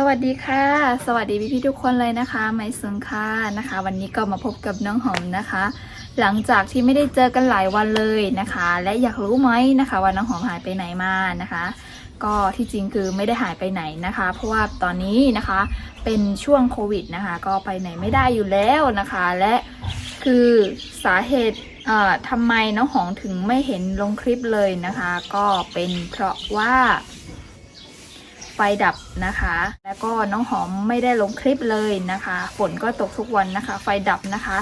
สวัสดีค่ะ สวัสดีพี่พี่ทุกคนเลยนะคะไมซุงค่ะนะคะ วันนี้ก็มาพบกับน้องหอมนะคะ หลังจากที่ไม่ได้เจอกันหลายวันเลยนะคะ และอยากรู้ไหมนะคะว่าน้องหอมหายไปไหนมานะคะ ก็ที่จริงคือไม่ได้หายไปไหนนะคะ เพราะว่าตอนนี้นะคะเป็นช่วงโควิดนะคะ ก็ไปไหนไม่ได้อยู่แล้วนะคะ และคือสาเหตุอ่อทำไมน้องหอมถึงไม่เห็นลงคลิปเลยนะคะ ก็เป็นเพราะว่า ไฟดับนะคะ แล้วก็น้องหอมไม่ได้ลงคลิปเลยนะคะ ฝนก็ตกทุกวันนะคะ ไฟดับนะคะ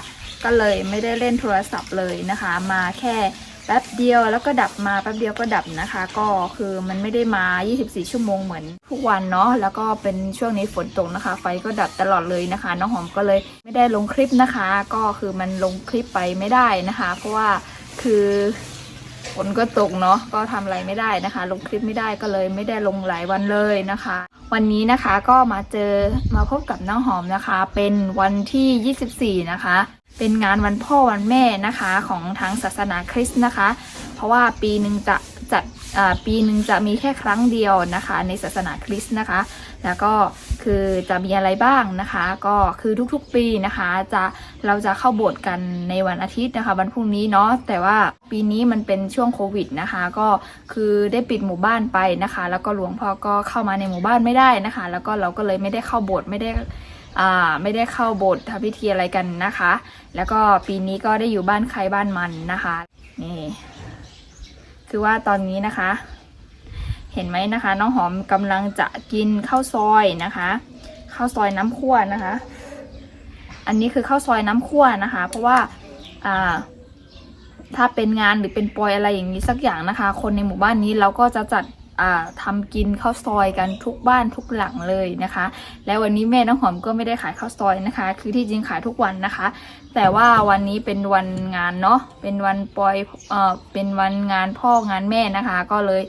ก็เลยไม่ได้เล่นโทรศัพท์เลยนะคะ มาแค่แป๊บเดียวแล้วก็ดับมาแป๊บเดียวก็ดับนะคะ ก็คือมันไม่ได้มา 24 ชั่วโมงเหมือนทุกวันเนาะแล้วก็เป็นช่วงนี้ฝนตกนะคะ ไฟก็ดับตลอดเลยนะคะ น้องหอมก็เลยไม่ได้ลงคลิปนะคะ ก็คือมันลงคลิปไปไม่ได้นะคะ เพราะว่าคือ ฝนก็ตกเนาะก็ทำอะไรไม่ได้นะคะ ลงคลิปไม่ได้ก็เลยไม่ได้ลงหลายวันเลยนะคะ วันนี้นะคะก็มาเจอมาพบกับน้องหอมนะคะ เป็นวันที่ 24 นะคะ เป็นงานวันพ่อวันแม่นะคะของทางศาสนาคริสต์นะคะ เพราะว่าปีหนึ่งจะจัดอ่าปีหนึ่งจะมีแค่ครั้งเดียวนะคะ ในศาสนาคริสต์นะคะ แล้วก็ คือจะมีอะไรบ้างนะคะ ก็คือทุกๆปีนะคะจะเราจะเข้าโบสถ์กันในวันอาทิตย์นะคะ วันพรุ่งนี้เนาะแต่ว่าปีนี้มันเป็นช่วงโควิดนะคะ ก็คือได้ปิดหมู่บ้านไปนะคะ แล้วก็หลวงพ่อก็เข้ามาในหมู่บ้านไม่ได้นะคะ แล้วก็เราก็เลยไม่ได้เข้าโบสถ์ไม่ได้อ่าไม่ได้เข้าโบสถ์ทำพิธีอะไรกันนะคะ แล้วก็ปีนี้ก็ได้อยู่บ้านใครบ้านมันนะคะนี่คือว่าตอนนี้นะคะ เห็นไหมนะคะ น้องหอมกำลังจะกินข้าวซอยนะคะข้าวซอยน้ำข้นนะคะ อันนี้คือข้าวซอยน้ำข้นนะคะ เพราะว่าอ่าถ้าเป็นงานหรือเป็นปอยอะไรอย่างนี้สักอย่างนะคะ คนในหมู่บ้านนี้เราก็จะจัดอ่าทำกินข้าวซอยกันทุกบ้านทุกหลังเลยนะคะ แล้ววันนี้แม่น้องหอมก็ไม่ได้ขายข้าวซอยนะคะ คือที่จริงขายทุกวันนะคะ แต่ว่าวันนี้เป็นวันงานเนาะเป็นวันปอยเอ่อเป็นวันงานพ่องานแม่นะคะ ก็เลย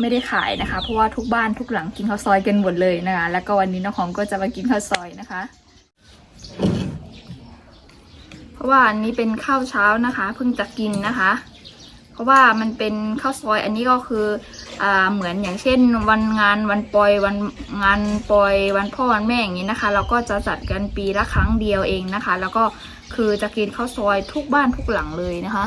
ไม่ได้ขายนะคะ เพราะว่าทุกบ้านทุกหลังกินข้าวซอยกันหมดเลยนะคะ แล้วก็วันนี้น้องหอมก็จะมากินข้าวซอยนะคะ เพราะว่าอันนี้เป็นข้าวเช้านะคะเพิ่งจะกินนะคะ เพราะว่ามันเป็นข้าวซอยอันนี้ก็คืออ่าเหมือนอย่างเช่น วันงานวันปอยวันงานปอยวันพ่อวันแม่อย่างนี้นะคะ เราก็จะจัดกันปีละครั้งเดียวเองนะคะ แล้วก็คือจะกินข้าวซอยทุกบ้านทุกหลังเลยนะคะ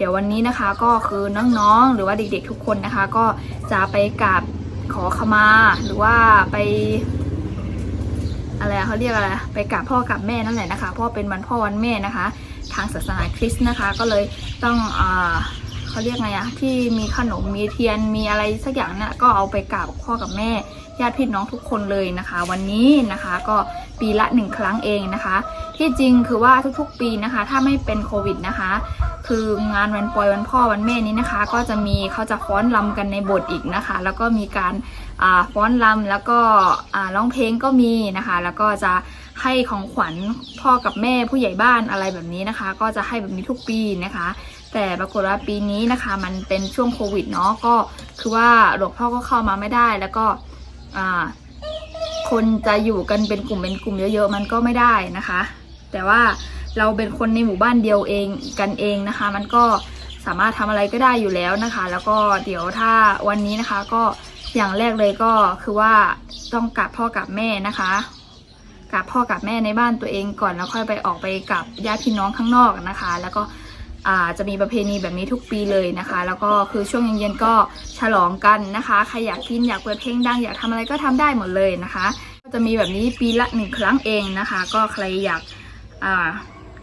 เดี๋ยววันนี้นะคะก็คือน้องๆ หรือว่าเด็กๆทุกคนนะคะ ก็จะไปกราบขอขมา หรือว่าไป อะไรเขาเรียกอะไรไปกราบพ่อกราบแม่นั่นแหละนะคะเพราะว่าเป็นวันพ่อวันแม่นะคะ ทางศาสนาคริสต์นะคะ ก็เลยต้องอ่าเขาเรียกไงอะที่มีขนมมีเทียนมีอะไรสักอย่างเนี่ยก็เอาไปกราบพ่อกับแม่ญาติพี่น้องทุกคนเลยนะคะ วันนี้นะคะก็ปีละหนึ่งครั้งเองนะคะ ที่จริงคือว่าทุกๆปีนะคะ ถ้าไม่เป็นโควิดนะคะ คืองานวันปอยวันพ่อวันแม่นี้นะคะ ก็จะมีเขาจะฟ้อนรำกันในบสถ์อีกนะคะ แล้วก็มีการาฟ้อนรำแล้วก็ร้องเพลงก็มีนะคะ แล้วก็จะให้ของขวัญพ่อกับแม่ผู้ใหญ่บ้านอะไรแบบนี้นะคะ ก็จะให้แบบนี้ทุกปีนะคะ แต่ปรากฏว่าปีนี้นะคะมันเป็นช่วงโควิดเนาะก็คือว่าหลวงพ่อก็เข้ามาไม่ได้แล้วก็คนจะอยู่กันเป็นกลุ่มเป็นกลุ่มเยอะๆ มันก็ไม่ได้นะคะ แต่ว่า เราเป็นคนในหมู่บ้านเดียวเองกันเองนะคะ มันก็สามารถทำอะไรก็ได้อยู่แล้วนะคะ แล้วก็เดี๋ยวถ้าวันนี้นะคะก็อย่างแรกเลยก็คือว่าต้องกราบพ่อกับแม่นะคะกราบพ่อกับแม่ในบ้านตัวเองก่อนแล้วค่อยไปออกไปกับญาติพี่น้องข้างนอกนะคะ แล้วก็จะมีประเพณีแบบนี้ทุกปีเลยนะคะ แล้วก็คือช่วงเย็นๆก็ฉลองกันนะคะใครอยากกินอยากเปิดเพลงดังอยากทำอะไรก็ทำได้หมดเลยนะคะ จะมีแบบนี้ปีละหนึ่งครั้งเองนะคะ ก็ใครอยากอ่า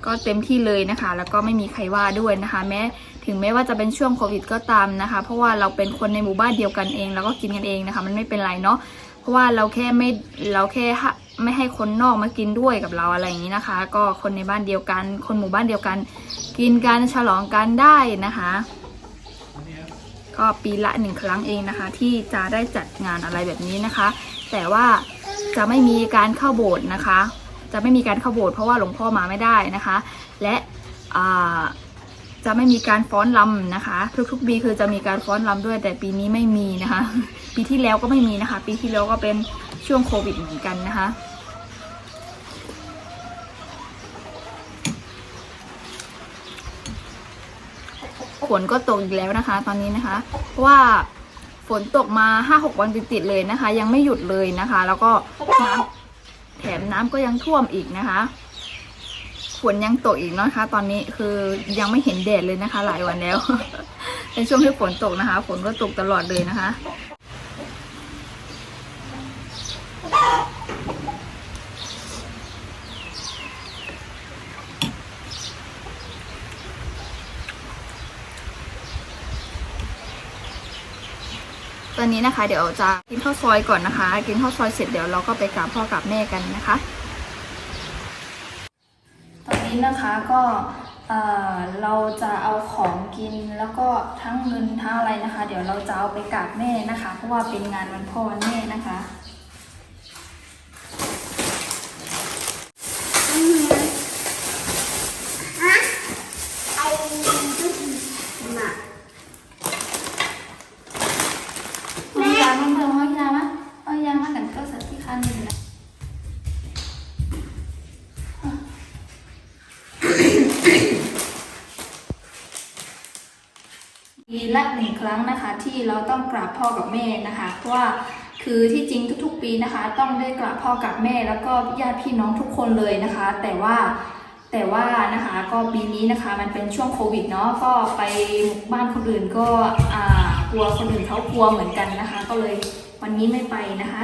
ก็เต็มที่เลยนะคะ แล้วก็ไม่มีใครว่าด้วยนะคะ แม้ถึงแม้ว่าจะเป็นช่วงโควิดก็ตามนะคะ เพราะว่าเราเป็นคนในหมู่บ้านเดียวกันเอง แล้วก็กินกันเองนะคะ มันไม่เป็นไรเนาะเพราะว่าเราแค่ไม่เราแค่ไม่ให้คนนอกมากินด้วยกับเราอะไรอย่างนี้นะคะ ก็คนในบ้านเดียวกัน คนหมู่บ้านเดียวกัน กินกันฉลองกันได้นะคะ ก็ปีละหนึ่งครั้งเองนะคะ ที่จะได้จัดงานอะไรแบบนี้นะคะ แต่ว่าจะไม่มีการเข้าโบสถ์นะคะ จะไม่มีการขบวถ์เพราะว่าหลวงพ่อมาไม่ได้นะคะ และจะไม่มีการฟ้อนลำนะคะ ทุกๆปีคือจะมีการฟ้อนลำด้วยแต่ปีนี้ไม่มีนะคะ ปีที่แล้วก็ไม่มีนะคะ ปีที่แล้วก็เป็นช่วงโควิดเหมือนกันนะคะฝนก็ตกอีกแล้วนะคะ ตอนนี้นะคะ เพราะว่าฝนตกมา 5-6 วันติดๆเลยนะคะ ยังไม่หยุดเลยนะคะ แล้วก็น้ำ แถมน้ำก็ยังท่วมอีกนะคะฝนยังตกอีกนะคะ ตอนนี้คือยังไม่เห็นแดดเลยนะคะ หลายวันแล้ว ในช่วงที่ฝนตกนะคะฝนก็ตกตลอดเลยนะคะ อนนี้นะคะ เดี๋ยวจะกินข้าวซอยก่อนนะคะ กินข้าวซอยเสร็จเดี๋ยวเราก็ไปกราบพ่อกราบแม่กันนะคะ ตอนนี้นะคะก็เอ่อเราจะเอาของกินแล้วก็ทั้งเงินทั้งอะไรนะคะ เดี๋ยวเราจะเอาไปกราบแม่นะคะ เพราะว่าเป็นงานวันพ่อวันแม่นะคะ ครั้งนะคะที่เราต้องกราบพ่อกับแม่นะคะเพราะว่าคือที่จริงทุกๆ ปีนะคะ ต้องได้กราบพ่อกับแม่ แล้วก็ญาติพี่น้องทุกคนเลยนะคะ แต่ว่าแต่ว่านะคะก็ปีนี้นะคะมันเป็นช่วงโควิดเนาะก็ไปบ้านคนอื่นก็กลัวคนอื่นเขากลัวเหมือนกันนะคะ ก็เลยวันนี้ไม่ไปนะคะ